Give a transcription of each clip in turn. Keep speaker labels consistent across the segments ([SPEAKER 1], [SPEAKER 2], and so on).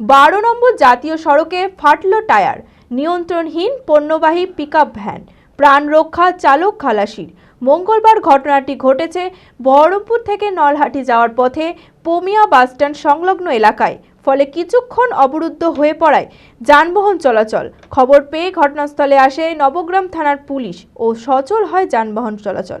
[SPEAKER 1] বারো নম্বর জাতীয় সড়কে ফাটল টায়ার, নিয়ন্ত্রণহীন পণ্যবাহী পিকআপ ভ্যান প্রাণ রক্ষা চালক খালাসির। মঙ্গলবার ঘটনাটি ঘটেছে বহরমপুর থেকে নলহাটি যাওয়ার পথে পমিয়া বাসস্ট্যান্ড সংলগ্ন এলাকায়। ফলে কিছুক্ষণ অবরুদ্ধ হয়ে পড়ায় যানবাহন চলাচল। খবর পেয়ে ঘটনাস্থলে আসে নবগ্রাম থানার পুলিশ ও সচল হয় যানবাহন চলাচল।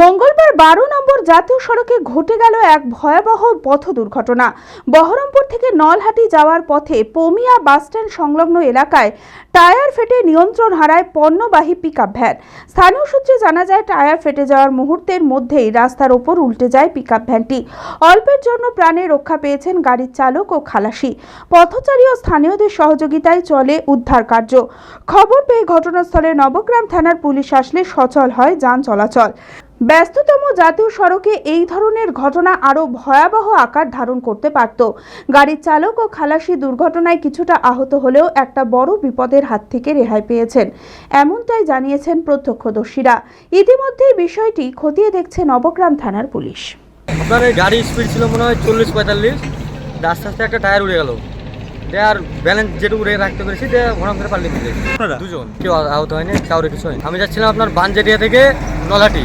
[SPEAKER 2] মঙ্গলবার বারো নম্বর জাতীয় সড়কে ঘটে গেল এক ভয়াবহ পথ দুর্ঘটনা। বহরমপুর থেকে নলহাটি যাওয়ার পথে পমিয়া বাসস্ট্যান্ড সংলগ্ন এলাকায় টায়ার ফেটে নিয়ন্ত্রণ হারায় পণ্যবাহী পিকআপ ভ্যান। স্থানীয় সূত্রে জানা যায়, টায়ার ফেটে যাওয়ার মুহূর্তের মধ্যেই রাস্তার ওপর উল্টে যায় পিকআপ ভ্যানটি। অল্পের জন্য প্রাণে রক্ষা পেয়েছেন গাড়ির চালক ও খালাসি। পথচারী ও স্থানীয়দের সহযোগিতায় চলে উদ্ধার কার্য। খবর পেয়ে ঘটনাস্থলে নবগ্রাম থানার পুলিশ আসলে সচল হয় যান চলাচল। ব্যস্ততম জাতীয় সড়কে এই ধরনের ঘটনা আরও ভয়াবহ আকার ধারণ করতে পারত। গাড়ির চালক ও খালাসি দুর্ঘটনায় কিছুটা আহত হলেও একটা বড় বিপদের হাত থেকে রেহাই পেয়েছেন। এমনটাই জানিয়েছেন প্রত্যক্ষদর্শীরা। ইতিমধ্যেই বিষয়টি খতিয়ে দেখছে নবগ্রাম থানার পুলিশ।
[SPEAKER 3] আপনার এই গাড়ি স্পিড ছিল মনে হয় চল্লিশ পঁয়তাল্লিশ। আস্তে আস্তে একটা টায়ার উড়ে গেল। আর ব্যালেন্স যেটুকু রেখে রাখতে পেরেছি ঘোরাম করে দিতে দুজন। কেউ আহত হয়নি কাউরে কিছু হয়নি। আমি যাচ্ছিলাম আপনার বানজেটিয়া থেকে Nalhati